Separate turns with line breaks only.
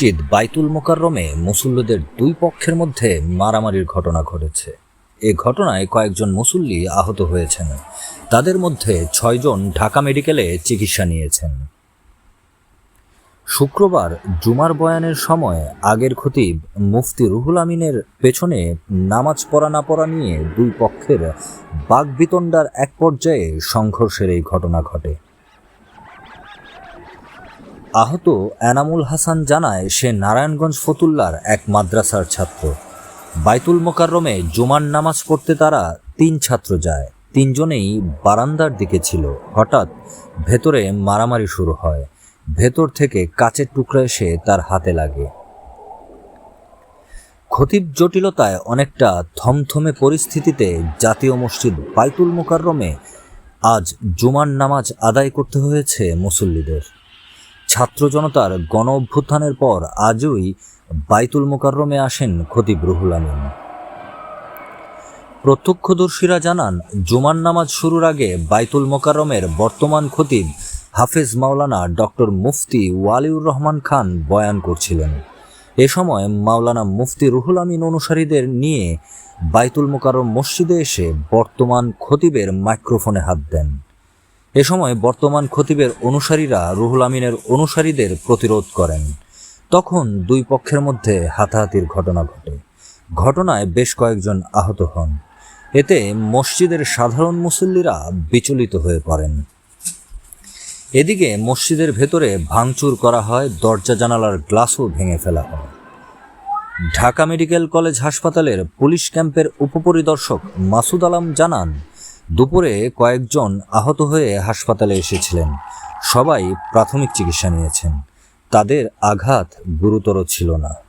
মসজিদ বাইতুল মোকাররমে মুসল্লিদের দুই পক্ষের মধ্যে মারামারির ঘটনা ঘটেছে। এ ঘটনায় কয়েকজন মুসল্লি আহত হয়েছেন। তাদের মধ্যে ছয়জন ঢাকা মেডিকেলে চিকিৎসা নিয়েছেন। শুক্রবার জুমার বয়ানের সময় আগের খতিব মুফতি রুহুল আমিনের পেছনে নামাজ পড়া না পড়া নিয়ে দুই পক্ষের বাগবিতণ্ডার এক পর্যায়ে সংঘর্ষের এই ঘটনা ঘটে। আহত এনামুল হাসান জানায়, সে নারায়ণগঞ্জ ফতুল্লার এক মাদ্রাসার ছাত্র। বাইতুল মোকাররমে জুমার নামাজ পড়তে তারা তিন ছাত্র যায়। তিনজনেই বারান্দার দিকে ছিল। হঠাৎ ভেতরে মারামারি শুরু হয়। ভেতর থেকে কাচের টুকরা এসে তার হাতে লাগে। খতিব জটিলতায় অনেকটা থমথমে পরিস্থিতিতে জাতীয় মসজিদ বাইতুল মোকাররমে আজ জুমার নামাজ আদায় করতে হয়েছে মুসল্লিদের। ছাত্র জনতার গণ অভ্যুত্থানের পর আজই বাইতুল মোকাররমে আসেন খতিব রুহুল আমিন। প্রত্যক্ষদর্শীরা জানান, জুমার নামাজ শুরুর আগে বাইতুল মোকাররমের বর্তমান খতিব হাফেজ মাওলানা ডক্টর মুফতি ওয়ালিউর রহমান খান বয়ান করছিলেন। এ সময় মাওলানা মুফতি রুহুল আমিন অনুসারীদের নিয়ে বাইতুল মোকাররম মসজিদে এসে বর্তমান খতিবের মাইক্রোফোনে হাত দেন। এ সময় বর্তমান খতিবের অনুসারীরা রুহুল আমিনের অনুসারীদের প্রতিরোধ করেন। তখন দুই পক্ষের মধ্যে হাতাহাতির ঘটনা ঘটে। ঘটনায় বেশ কয়েকজন আহত হন। এতে মসজিদের সাধারণ মুসল্লিরা বিচলিত হয়ে পড়েন। এদিকে মসজিদের ভেতরে ভাঙচুর করা হয়, দরজা জানালার গ্লাসও ভেঙে ফেলা হয়। ঢাকা মেডিকেল কলেজ হাসপাতালের পুলিশ ক্যাম্পের উপপরিদর্শক মাসুদ আলম জানান দুপুরে কয়েকজন আহত হয়ে হাসপাতালে এসেছিলেন। সবাই প্রাথমিক চিকিৎসা নিয়েছেন। তাদের আঘাত গুরুতর ছিল না।